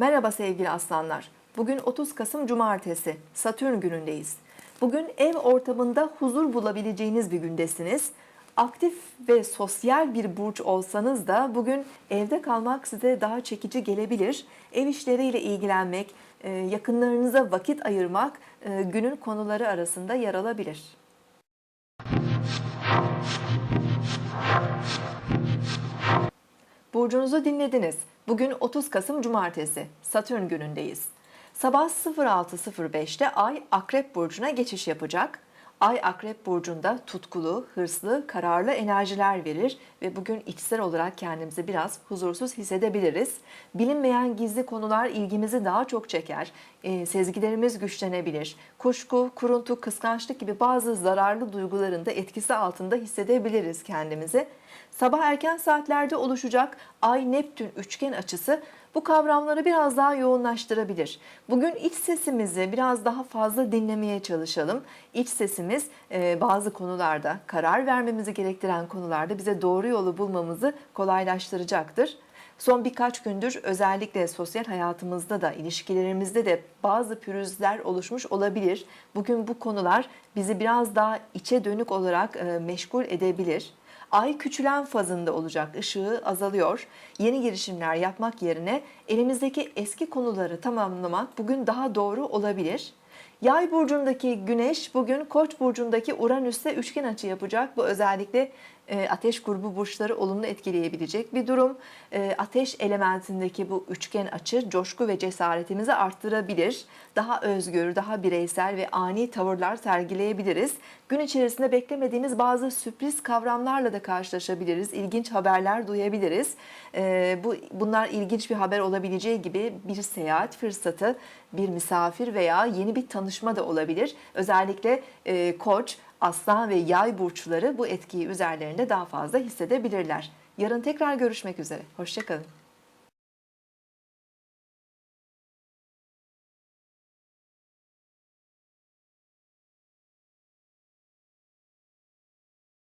Merhaba sevgili aslanlar. Bugün 30 Kasım Cumartesi, Satürn günündeyiz. Bugün ev ortamında huzur bulabileceğiniz bir gündesiniz. Aktif ve sosyal bir burç olsanız da bugün evde kalmak size daha çekici gelebilir. Ev işleriyle ilgilenmek, e, yakınlarınıza vakit ayırmak e, günün konuları arasında yer alabilir. Burcunuzu dinlediniz. Bugün 30 Kasım Cumartesi, Satürn günündeyiz. Sabah 06.05'te Ay Akrep Burcu'na geçiş yapacak. Ay Akrep Burcu'nda tutkulu, hırslı, kararlı enerjiler verir ve bugün içsel olarak kendimizi biraz huzursuz hissedebiliriz. Bilinmeyen gizli konular ilgimizi daha çok çeker. E, sezgilerimiz güçlenebilir. Kuşku, kuruntu, kıskançlık gibi bazı zararlı duyguların da etkisi altında hissedebiliriz kendimizi. Sabah erken saatlerde oluşacak Ay-Neptün üçgen açısı bu kavramları biraz daha yoğunlaştırabilir. Bugün iç sesimizi biraz daha fazla dinlemeye çalışalım. İç sesimiz e, bazı konularda, karar vermemizi gerektiren konularda bize doğru yolu bulmamızı kolaylaştıracaktır. Son birkaç gündür özellikle sosyal hayatımızda da ilişkilerimizde de bazı pürüzler oluşmuş olabilir. Bugün bu konular bizi biraz daha içe dönük olarak e, meşgul edebilir. Ay küçülen fazında olacak, ışığı azalıyor. Yeni girişimler yapmak yerine elimizdeki eski konuları tamamlamak bugün daha doğru olabilir. Yay burcundaki Güneş bugün Koç burcundaki Uranüs'le üçgen açı yapacak. Bu özellikle e, ateş grubu burçları olumlu etkileyebilecek bir durum. E, Ateş elementindeki bu üçgen açı coşku ve cesaretimizi arttırabilir. Daha özgür, daha bireysel ve ani tavırlar sergileyebiliriz. Gün içerisinde beklemediğimiz bazı sürpriz kavramlarla da karşılaşabiliriz. İlginç haberler duyabiliriz. E, bu Bunlar ilginç bir haber olabileceği gibi bir seyahat fırsatı, bir misafir veya yeni bir tanışma da olabilir. Özellikle e, Koç, Aslan ve Yay burçları bu etkiyi üzerlerinde daha fazla hissedebilirler. Yarın tekrar görüşmek üzere. Hoşçakalın.